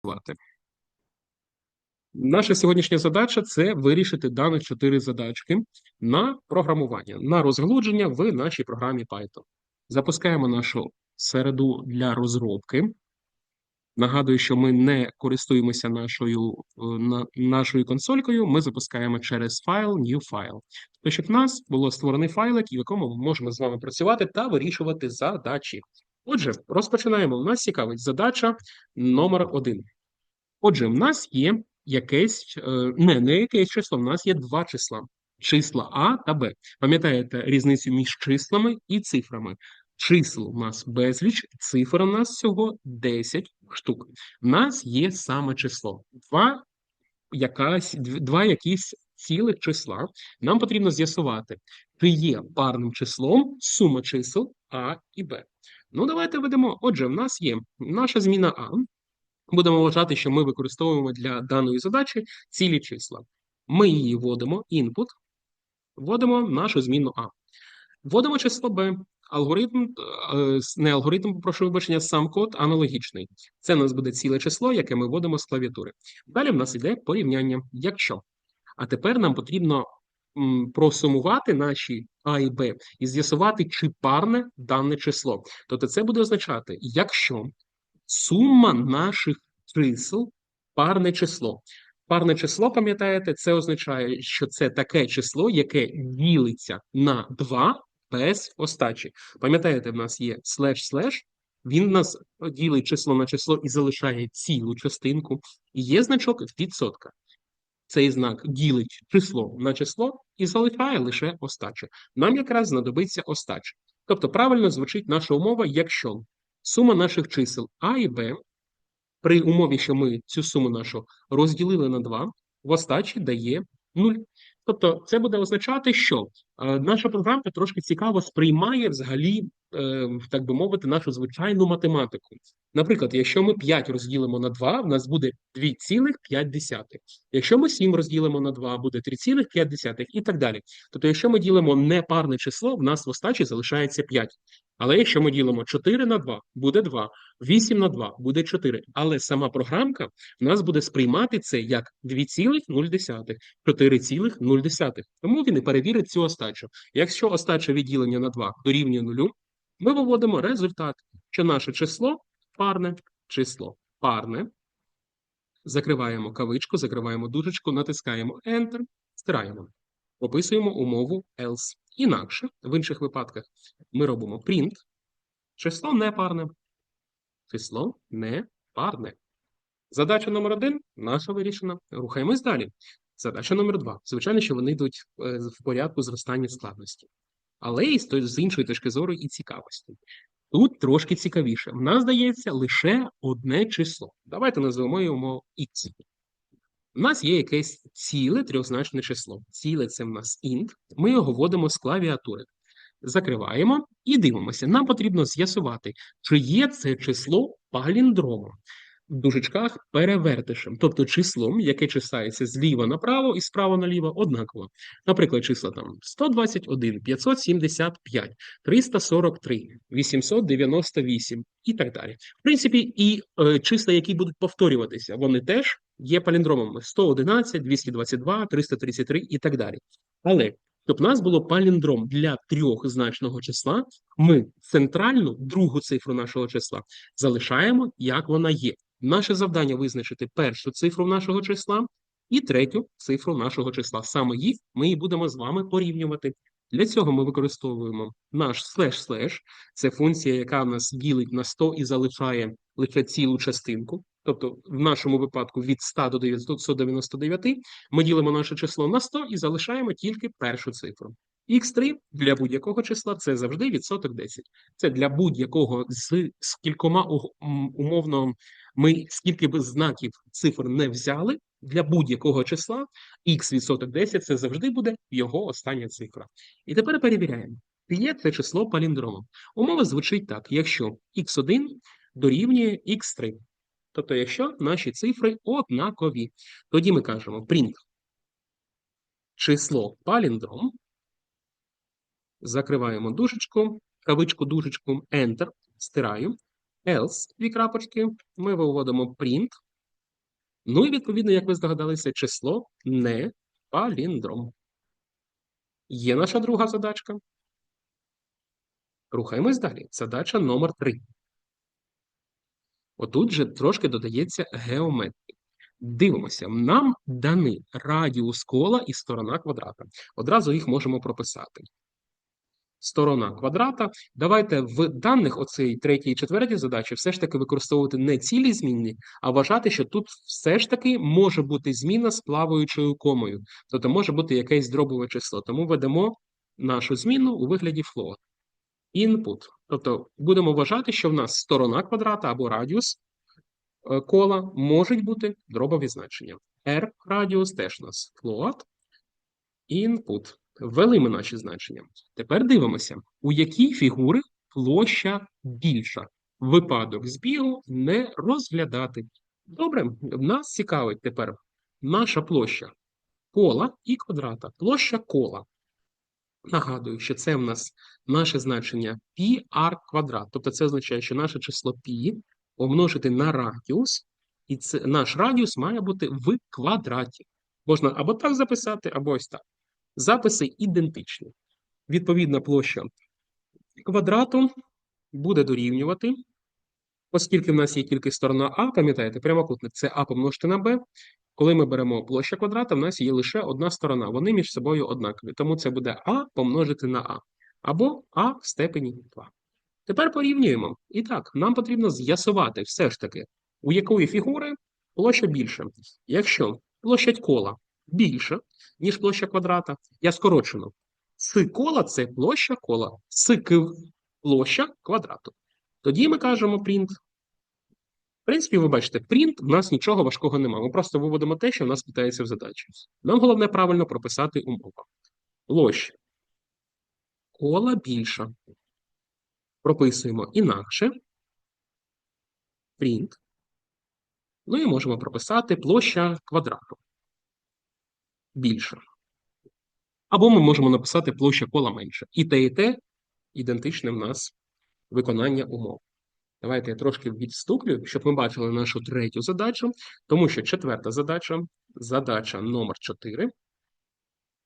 працювати. Наша сьогоднішня задача це вирішити дані чотири задачки на програмування, на розгалудження в нашій програмі Python. Запускаємо нашу середу для розробки. Нагадую, що ми не користуємося нашою, е, на, нашою консолькою, ми запускаємо через файл New File. Тобто, щоб в нас було створений файлик, в якому ми можемо з вами працювати та вирішувати задачі. Отже, розпочинаємо. У нас цікавить задача номер один. Отже, в нас є якесь, е, не, не якесь число, в нас є два числа. Числа А та Б. Пам'ятаєте різницю між числами і цифрами? Чисел у нас безліч, цифр у нас всього 10 штук. У нас є саме число. Два, якась, два якісь цілих числа. Нам потрібно з'ясувати, чи є парним числом сума чисел А і Б. Ну, давайте ведемо. Отже, в нас є наша зміна А. Будемо вважати, що ми використовуємо для даної задачі цілі числа. Ми її вводимо, input, вводимо нашу зміну А. Вводимо число Б. Алгоритм, е, не алгоритм, прошу вибачення, сам код аналогічний. Це у нас буде ціле число, яке ми вводимо з клавіатури. Далі в нас йде порівняння. Якщо. А тепер нам потрібно просумувати наші А і Б і з'ясувати, чи парне дане число. Тобто це буде означати, якщо сума наших чисел парне число. Парне число, пам'ятаєте, це означає, що це таке число, яке ділиться на 2 без остачі. Пам'ятаєте, в нас є слеш-слеш, він в нас ділить число на число і залишає цілу частинку. І є значок відсотка. Цей знак ділить число на число і залишає лише остачу. Нам якраз знадобиться остача. Тобто правильно звучить наша умова, якщо сума наших чисел А і Б при умові, що ми цю суму нашу розділили на 2, в остачі дає 0. Тобто це буде означати, що е, наша програмка трошки цікаво сприймає взагалі, е, так би мовити, нашу звичайну математику. Наприклад, якщо ми 5 розділимо на 2, в нас буде 2,5. Якщо ми 7 розділимо на 2, буде 3,5 і так далі. Тобто, якщо ми ділимо непарне число, в нас в остачі залишається 5. Але якщо ми ділимо 4 на 2, буде 2. 8 на 2 буде 4. Але сама програмка в нас буде сприймати це як 2,0, 4,0. Тому він і перевірить цю остачу. Якщо остача відділення на 2 дорівнює 0, ми виводимо результат, що наше число парне число. Парне. Закриваємо кавичку, закриваємо дужечку, натискаємо Enter, стираємо. Описуємо умову else. Інакше, в інших випадках, ми робимо print, число не парне. Число не парне. Задача номер один наша вирішена. Рухаємось далі. Задача номер два. Звичайно, що вони йдуть е, в порядку зростання складності. Але і з іншої точки зору і цікавості. Тут трошки цікавіше. В нас здається лише одне число. Давайте назвемо його x. У нас є якесь ціле трьохзначне число. Ціле це в нас int. Ми його вводимо з клавіатури. Закриваємо і дивимося. Нам потрібно з'ясувати, чи є це число паліндромом. В дужечках перевертишем, тобто числом, яке чисається зліва направо і справа наліво, однаково. Наприклад, числа там 121, 575, 343, 898 і так далі. В принципі, і е, числа, які будуть повторюватися, вони теж є паліндромами 111, 222, 333 і так далі. Але щоб в нас було паліндром для трьохзначного числа, ми центральну другу цифру нашого числа залишаємо, як вона є. Наше завдання визначити першу цифру нашого числа і третю цифру нашого числа. Саме їх ми і будемо з вами порівнювати. Для цього ми використовуємо наш слеш-слеш. Це функція, яка нас ділить на 100 і залишає лише цілу частинку. Тобто, в нашому випадку від 100 до 999 ми ділимо наше число на 100 і залишаємо тільки першу цифру. Х3 для будь-якого числа це завжди відсоток 10. Це для будь-якого з, з кількома умовно ми скільки б знаків цифр не взяли, для будь-якого числа х відсоток 10 це завжди буде його остання цифра. І тепер перевіряємо. Є це число паліндромом? Умова звучить так: якщо х1 дорівнює х3. Тобто, якщо наші цифри однакові, тоді ми кажемо print число паліндром, закриваємо дужечку, кавичку, дужечку, Enter, стираю, else, дві крапочки, ми виводимо print Ну і відповідно, як ви здогадалися, число не паліндром. Є наша друга задачка. Рухаємось далі. Задача номер 3. Отут же трошки додається геометрія. Дивимося, нам дані радіус кола і сторона квадрата. Одразу їх можемо прописати. Сторона квадрата. Давайте в даних оцій третій і четвертій задачі все ж таки використовувати не цілі змінні, а вважати, що тут все ж таки може бути зміна з плаваючою комою. Тобто може бути якесь дробове число. Тому ведемо нашу зміну у вигляді float. Input. Тобто будемо вважати, що в нас сторона квадрата або радіус е, кола можуть бути дробові значення. R радіус теж у нас float. Input. Ввели ми наші значення. Тепер дивимося, у якій фігури площа більша. Випадок збігу не розглядати. Добре, нас цікавить тепер наша площа кола і квадрата. Площа кола. Нагадую, що це в нас наше значення πr квадрат. Тобто це означає, що наше число π помножити на радіус, і це, наш радіус має бути в квадраті. Можна або так записати, або ось так. Записи ідентичні. Відповідна площа квадрату буде дорівнювати, оскільки в нас є тільки сторона А, пам'ятаєте, прямокутник це А помножити на Б. Коли ми беремо площа квадрата, в нас є лише одна сторона. Вони між собою однакові. Тому це буде А помножити на А. Або А в степені 2. Тепер порівнюємо. І так, нам потрібно з'ясувати все ж таки, у якої фігури площа більша. Якщо площадь кола більша, ніж площа квадрата, я скорочено. С кола це площа кола, С площа квадрату. Тоді ми кажемо print. В принципі, ви бачите, print в нас нічого важкого немає. Ми просто виводимо те, що в нас питається в задачі. Нам головне правильно прописати умову. Площа кола більша. Прописуємо інакше. Print. Ну і можемо прописати площа квадрату. Більша. Або ми можемо написати площа кола менша. І те, і те ідентичне в нас виконання умов. Давайте я трошки відступлю, щоб ми бачили нашу третю задачу, тому що четверта задача, задача номер 4,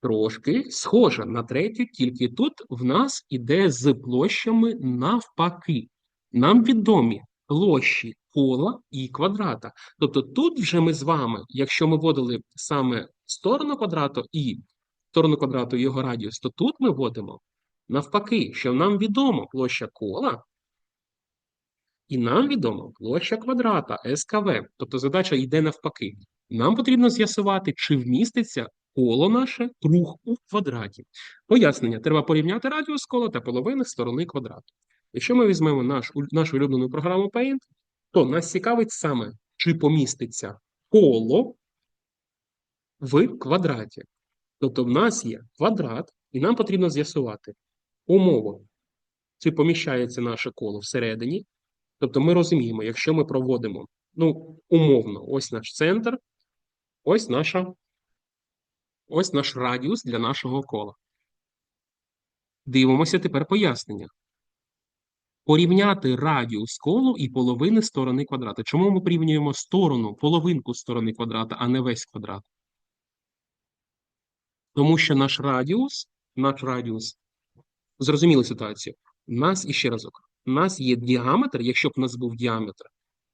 трошки схожа на третю, тільки тут в нас іде з площами навпаки. Нам відомі площі кола і квадрата. Тобто тут вже ми з вами, якщо ми вводили саме сторону квадрату і сторону квадрату і його радіус, то тут ми вводимо навпаки, що нам відомо площа кола, і нам відомо площа квадрата СКВ. Тобто задача йде навпаки. Нам потрібно з'ясувати, чи вміститься коло наше круг у квадраті. Пояснення: треба порівняти радіус кола та половини сторони квадрату. Якщо ми візьмемо наш, нашу улюблену програму Paint, то нас цікавить саме, чи поміститься коло в квадраті. Тобто в нас є квадрат, і нам потрібно з'ясувати умову, чи поміщається наше коло всередині. Тобто ми розуміємо, якщо ми проводимо, ну, умовно, ось наш центр, ось наша, ось наш радіус для нашого кола. Дивимося тепер пояснення. Порівняти радіус колу і половини сторони квадрата. Чому ми порівнюємо сторону, половинку сторони квадрата, а не весь квадрат? Тому що наш радіус, наш радіус, зрозуміли ситуацію. У нас іще разок. У нас є діаметр, якщо б у нас був діаметр,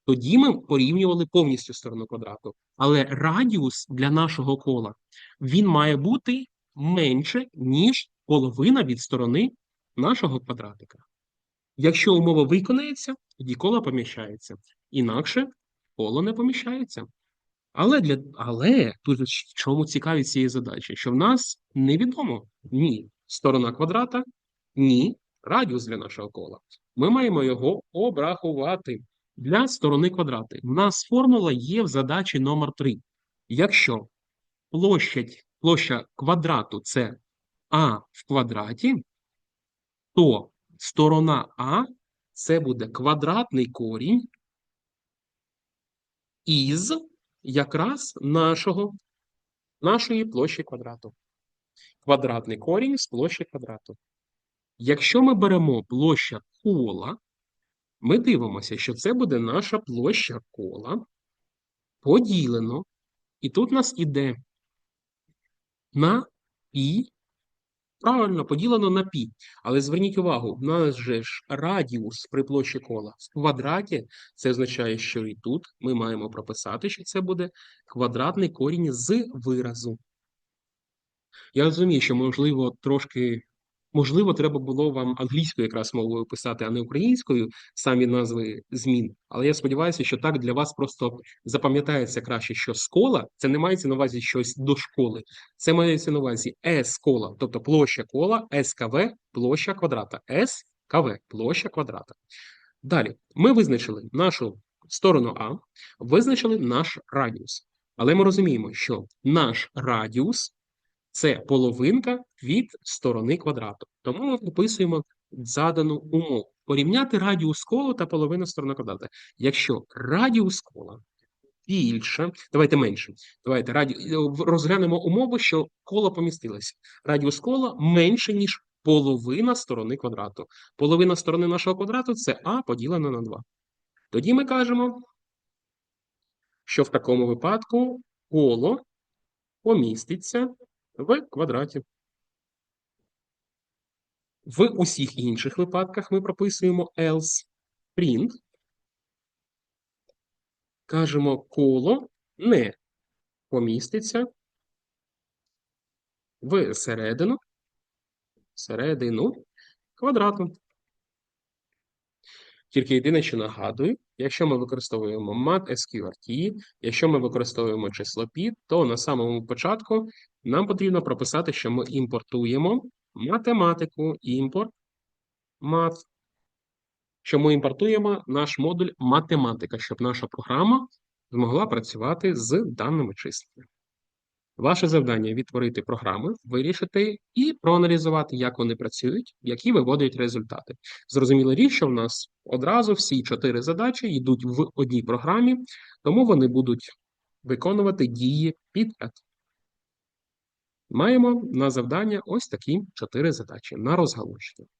тоді ми порівнювали повністю сторону квадрату. Але радіус для нашого кола він має бути менше, ніж половина від сторони нашого квадратика. Якщо умова виконається, тоді коло поміщається. Інакше коло не поміщається. Але для але тут чому цікавість цієї задачі? Що в нас невідомо ні сторона квадрата, ні радіус для нашого кола. Ми маємо його обрахувати для сторони квадрата. У нас формула є в задачі номер 3 Якщо площадь, площа квадрату це А в квадраті, то сторона А це буде квадратний корінь із якраз нашого, нашої площі квадрату. Квадратний корінь з площі квадрату. Якщо ми беремо площа кола, ми дивимося, що це буде наша площа кола. поділено, і тут нас іде на пі. Правильно, поділено на пі. Але зверніть увагу, у нас же ж радіус при площі кола в квадраті. Це означає, що і тут ми маємо прописати, що це буде квадратний корінь з виразу. Я розумію, що, можливо, трошки, можливо, треба було вам англійською якраз мовою писати, а не українською, самі назви змін. Але я сподіваюся, що так для вас просто запам'ятається краще, що скола це не мається на увазі щось до школи. Це мається на увазі С кола, тобто площа кола, СКВ, площа квадрата, СКВ, площа квадрата. Далі ми визначили нашу сторону А, визначили наш радіус. Але ми розуміємо, що наш радіус це половинка від сторони квадрату. Тому ми виписуємо задану умову. Порівняти радіус кола та половину сторони квадрата. Якщо радіус кола більше, давайте менше. Давайте раді... розглянемо умову, що коло помістилося. Радіус кола менше, ніж половина сторони квадрату. Половина сторони нашого квадрату це А поділено на 2. Тоді ми кажемо, що в такому випадку коло поміститься в квадраті. В усіх інших випадках ми прописуємо else print. Кажемо, коло не поміститься в середину, середину квадрату. Тільки єдине, що нагадую, якщо ми використовуємо mat SQRT, якщо ми використовуємо число π, то на самому початку нам потрібно прописати, що ми імпортуємо математику, імпорт, мат, що ми імпортуємо наш модуль математика, щоб наша програма змогла працювати з даними числами. Ваше завдання відтворити програми, вирішити і проаналізувати, як вони працюють, які виводять результати. Зрозуміло річ, що в нас одразу всі чотири задачі йдуть в одній програмі, тому вони будуть виконувати дії підряд. Маємо на завдання ось такі чотири задачі на розгалуження.